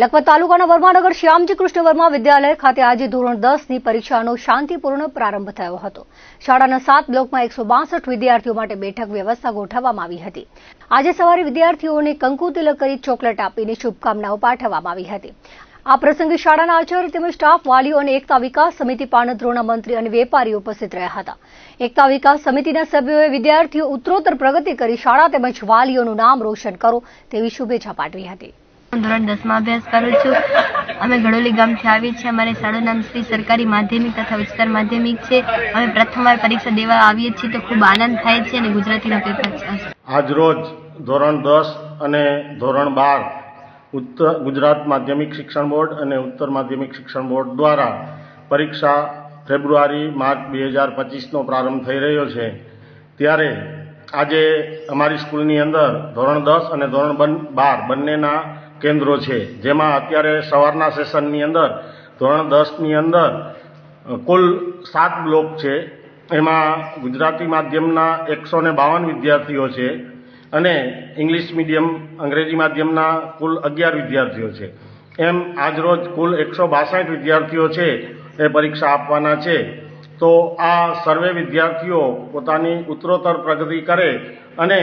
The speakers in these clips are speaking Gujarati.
લખપત તાલુકાના વર્માનગર શ્યામજી કૃષ્ણ વર્મા વિદ્યાલય ખાતે આજે ધોરણ દસની પરીક્ષાનો શાંતિપૂર્ણ પ્રારંભ થયો હતો. શાળાના સાત બ્લોકમાં એકસો બાસઠ વિદ્યાર્થીઓ માટે બેઠક વ્યવસ્થા ગોઠવવામાં આવી હતી. આજે સવારે વિદ્યાર્થીઓને કંકુ તિલક કરી ચોકલેટ આપીને શુભકામનાઓ પાઠવવામાં આવી હતી. આ પ્રસંગે શાળાના આચાર્ય તેમજ સ્ટાફ, વાલીઓ અને એકતા વિકાસ સમિતિ પાણધ્રોના મંત્રી અને વેપારીઓ ઉપસ્થિત રહ્યા હતા. એકતા વિકાસ સમિતિના સભ્યોએ વિદ્યાર્થીઓ ઉત્તરોત્તર પ્રગતિ કરી શાળા તેમજ વાલીઓનું નામ રોશન કરો તેવી શુભેચ્છા પાઠવી હતી. ધોરણ દસમાં અભ્યાસ કરું છું. અમે ઘડોલી ગામથી આવી છીએ. અમારે શાળાનું નામ શ્રી સરકારી માધ્યમિક તથા ઉચ્ચતર માધ્યમિક છે. અમે પ્રથમવાર પરીક્ષા દેવા આવીએ છીએ તો ખૂબ આનંદ થાય છે અને ગુજરાતીનો પેપર છે. આજરોજ ધોરણ દસ અને ધોરણ બાર ઉત્તર ગુજરાત માધ્યમિક શિક્ષણ બોર્ડ અને ઉત્તર માધ્યમિક શિક્ષણ બોર્ડ દ્વારા પરીક્ષા ફેબ્રુઆરી, માર્ચ બે હજાર પચીસનો પ્રારંભ થઈ રહ્યો છે. ત્યારે આજે અમારી સ્કૂલની અંદર ધોરણ દસ અને ધોરણ બાર બંનેના કેન્દ્રો છે. જેમાં અત્યારે સવારના સેશનની અંદર, ધોરણ દસની અંદર કુલ સાત બ્લોક છે. એમાં ગુજરાતી માધ્યમના એકસો ને બાવન વિદ્યાર્થીઓ છે અને ઇંગ્લિશ મીડિયમ, અંગ્રેજી માધ્યમના કુલ અગિયાર વિદ્યાર્થીઓ છે. એમ આજરોજ કુલ એકસો બાસઠ વિદ્યાર્થીઓ છે એ પરીક્ષા આપવાના છે. તો આ સર્વે વિદ્યાર્થીઓ પોતાની ઉત્તરોત્તર પ્રગતિ કરે અને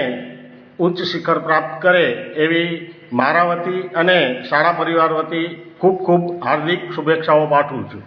ઉચ્ચ શિખર પ્રાપ્ત કરે એવી મારા વતી અને શાળા પરિવાર વતી ખૂબ ખૂબ હાર્દિક શુભેચ્છાઓ પાઠવું છું.